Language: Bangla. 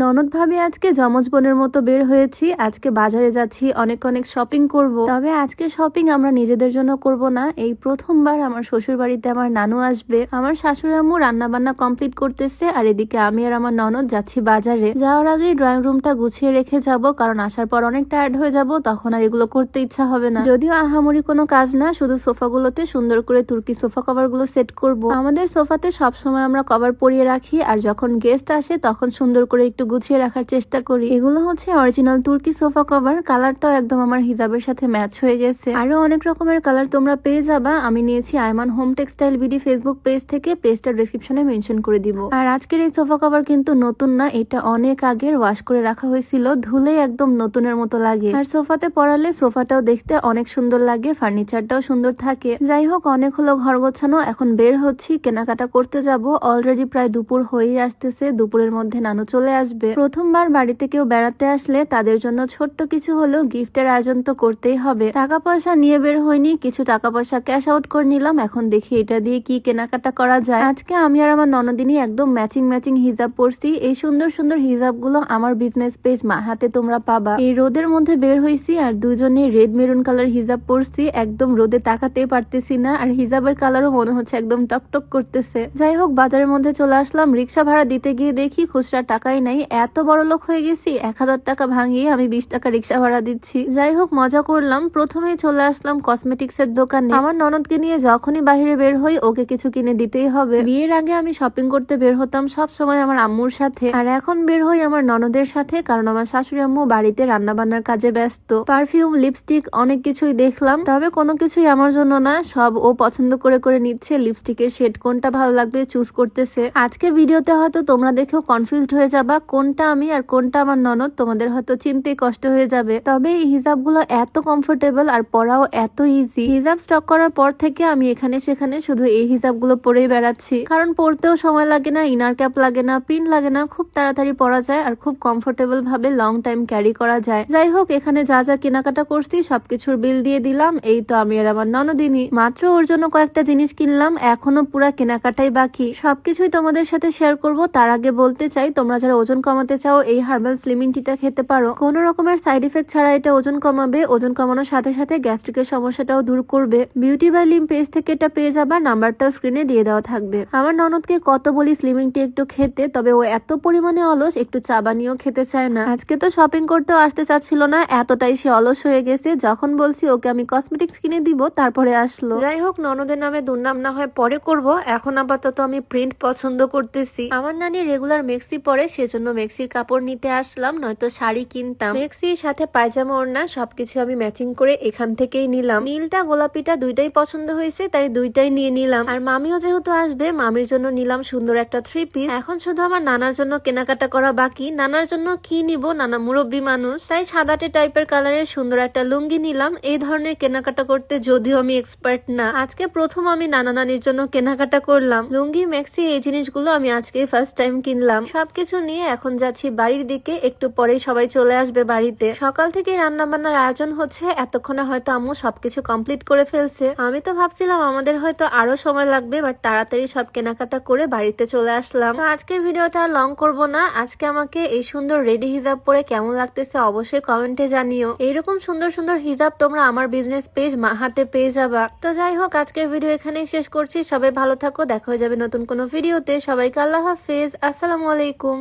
ননদ ভাবি, আজকে যমজ বোনের মতো বের হয়েছি। আজকে বাজারে যাচ্ছি, অনেক অনেক শপিং করব। তবে আজকে শপিং আমরা নিজেদের জন্য করব না। এই প্রথমবার আমার শ্বশুর বাড়িতে আমার নানু আসবে। আমার শাশুড়ি আম্মু রান্না বান্না কমপ্লিট করতেছে, আর এদিকে আমি আর আমার ননদ যাচ্ছি বাজারে। যাওয়ার আগেই ড্রয়িং রুমটা গুছিয়ে রেখে যাব, কারণ আসার পর অনেক টায়ার্ড হয়ে যাব, তখন আর এগুলো করতে ইচ্ছা হবে না। যদিও আহামরি কোনো কাজ না, শুধু সোফাগুলোতে সুন্দর করে তুর্কি সোফা কভারগুলো সেট করব। আমাদের সোফাতে সবসময় আমরা কভার পরিয়ে রাখি, আর যখন গেস্ট আসে, তখন সুন্দর করে একটু গুছিয়ে রাখার চেষ্টা করি। এগুলো হচ্ছে অরিজিনাল তুর্কি সোফা কভার। কালারটাও একদম আমার হিজাবের সাথে ম্যাচ হয়ে গেছে। আরও অনেক রকমের কালার তোমরা পেয়ে যাবা। আমি নিয়েছি Ayman home textile BD Facebook page থেকে। পেজটা ডিসক্রিপশনে মেনশন করে দিব। আর আজকের এই সোফা কভার কিন্তু নতুন না, এটা অনেক আগের। ওয়াশ করে রাখা হয়েছিল। ধুলে একদম নতুনের মতো লাগে। আর সোফাতে পরালে সোফাটাও দেখতে অনেক সুন্দর লাগে ফার্নিচারটাও সুন্দর থাকে। যাই হোক, অনেক হলো ঘর গোছানো। এখন বের হচ্ছি, কেনাকাটা করতে যাব। অলরেডি প্রায় দুপুর হয়েই আসতেছে। দুপুরের মধ্যে নানু চলে আসবে। প্রথমবার বাড়িতে কেউ বেড়াতে আসলে তাদের জন্য ছোট্ট কিছু হলেও গিফটের আয়োজন তো করতেই হবে। টাকা পয়সা নিয়ে বের হয়নি, কিছু টাকা পয়সা ক্যাশ আউট করে নিলাম। এখন দেখি এটা দিয়ে কি কেনাকাটা করা যায়। আজকে আমি আর আমার ননদিনী একদম ম্যাচিং ম্যাচিং হিজাব পরছি। এই সুন্দর সুন্দর হিজাবগুলো আমার বিজনেস পেজ মাহাতে তোমরা পাবা। এই রোদের মধ্যে বের হয়েছি আর দুজনে রেড মেরুন কালার হিজাব পরছি। একদম রোদে তাকাতে পারতেছি না আর হিজাবের কালারও মনে হচ্ছে একদম টকটক করতেছে। যাই হোক, বাজারের মধ্যে চলে আসলাম। রিক্সা ভাড়া দিতে গিয়ে দেখি খুচরা টাকাই নাই। এত বড় লোক হয়ে গেছি, এক হাজার টাকা ভাঙিয়ে আমি বিশ টাকা রিক্সা ভাড়া দিচ্ছি। যাই হোক, মজা করলাম। প্রথমেই চলে আসলাম কসমেটিক্স এর দোকানে। আমার ননদকে নিয়ে যখনই বাইরে বের হই, ওকে কিছু কিনে দিতেই হবে। বিয়ের আগে আমি শপিং করতে বের হতাম সব সময় আমার আম্মুর সাথে। আর এখন বের হই আমার ননদের সাথে, কারণ আমার শাশুড়ি আম্মু বাড়িতে রান্না বান্নার কাজে ব্যস্ত। পারফিউম, লিপস্টিক, অনেক কিছুই দেখলাম। তবে কোনো কিছুই আমার জন্য না, সব ও পছন্দ করে করে নিচ্ছে। লিপস্টিকের শেড কোনটা ভালো লাগবে চুজ করতেছে। আজকে ভিডিওতে হয়তো তোমরা দেখেও কনফিউজড হয়ে যাবা কোনটা আমি আর কোনটা আমার ননদ, তোমাদের হয়তো চিনতে কষ্ট হয়ে যাবে। তবে এই হিজাবগুলো এত কমফোর্টেবল আর পরাও এত ইজি হিজাব স্টক করার পর থেকে আমি এখানে সেখানে শুধু এই হিজাবগুলো পরেই বেড়াচ্ছি। কারণ পরতেও সময় লাগে না ইনার ক্যাপ লাগে না পিন লাগে না, খুব তাড়াতাড়ি পরা যায় আর খুব কমফোর্টেবল ভাবে লং টাইম ক্যারি করা যায়। যাই হোক, এখানে যা যা কেনাকাটা করছি, সবকিছুর বিল দিয়ে দিলাম, এই তো আমি আর আমার ননদিনী। মাত্র ওর জন্য কয়েকটা জিনিস কিনলাম, এখনও পুরা কেনাকাটাই বাকি। সবকিছুই তোমাদের সাথে শেয়ার করব, তার আগে বলতে চাই, তোমরা যারা ওজন কমাতে চাও, এই হার্বাল স্লিমিং টিটা খেতে পারো। কোনো রকমের সাইড ইফেক্ট ছাড়া এটা ওজন কমাবে, ওজন কমানোর সাথে সাথে গ্যাস্ট্রিকের সমস্যাটাও দূর করবে। বিউটি বাই লিম পেজ থেকে এটা পেয়ে যাবা, নাম্বারটাও স্ক্রিনে দিয়ে দেওয়া থাকবে। আমার ননদকে কত বলি স্লিমিং টি একটু খেতে, তবে ও এত পরিমাণে অলস, একটু চা বানিয়েও খেতে চায় না। আজকে তো শপিং করতেও আসতে চাচ্ছিল না, এতটাই সে অলস হয়ে গেছে। যখন বলছি, ওকে আমি কসমেটিক্স কিনে দিব, তারপরে আসলো। যাই হোক, ননদের নামে দুর্নাম না হয় পরে করব। এখন আপাতত আমি প্রিন্ট পছন্দ করতেছি। আমার নানি রেগুলার মেক্সি পরে, সেজন্য মেক্সির কাপড় নিতে আসলাম, নয়তো শাড়ি কিনতাম। মেক্সির সাথে পায়জামা ওড়না, সবকিছু আমি ম্যাচিং করে এখান থেকেই নিলাম। নীলটা গোলাপিটা দুইটাই পছন্দ হয়েছে, তাই দুইটাই নিয়ে নিলাম। আর মামিও যেহেতু আসবে, মামির জন্য নিলাম সুন্দর একটা থ্রি পিস এখন শুধু আমার নানার জন্য কেনাকাটা করা বাকি। নানার জন্য কি নিব? নানা মুরব্বী মানুষ। তাই সাদাটে টাইপের কালারের সুন্দর একটা লুঙ্গি নিলাম। এই ধরনের কেনাকাটা করতে যদিও আমি এক্সপার্ট না। আজকে প্রথম আমি নানা নানির জন্য কেনাকাটা করলাম। লুঙ্গি ম্যাক্সি এই জিনিসগুলো আমি আজকে ফার্স্ট টাইম কিনলাম। সবকিছু নিয়ে এখন যাচ্ছি বাড়ির দিকে, একটু পরেই সবাই চলে আসবে বাড়িতে। সকাল থেকে রান্না বান্নার আয়োজন হচ্ছে, এতক্ষণে হয়তো আম্মু সবকিছু কমপ্লিট করে ফেলছে। আমি তো ভাবছিলাম আমাদের হয়তো আরও সময় লাগবে বাট তাড়াতাড়ি সব কেনাকাটা করে বাড়িতে চলে আসলাম। তো আজকের ভিডিওটা লং করব না, আজকে আমাকে এই সুন্দর রেডি হিজাব পরে কেমন লাগতেছে অবশ্যই কমেন্টে জানিও। এইরকম সুন্দর সুন্দর হিজাব তোমরা আমার বিজনেস পেজ মাহাতে পেয়ে যাবা। তো যাই হোক, আজকের ভিডিও এখানেই শেষ করছি। সবাই ভালো থাকো, দেখা হয়ে যাবে নতুন কোনো ভিডিওতে সবাইকে আল্লাহ হাফেজ। আসসালামু আলাইকুম।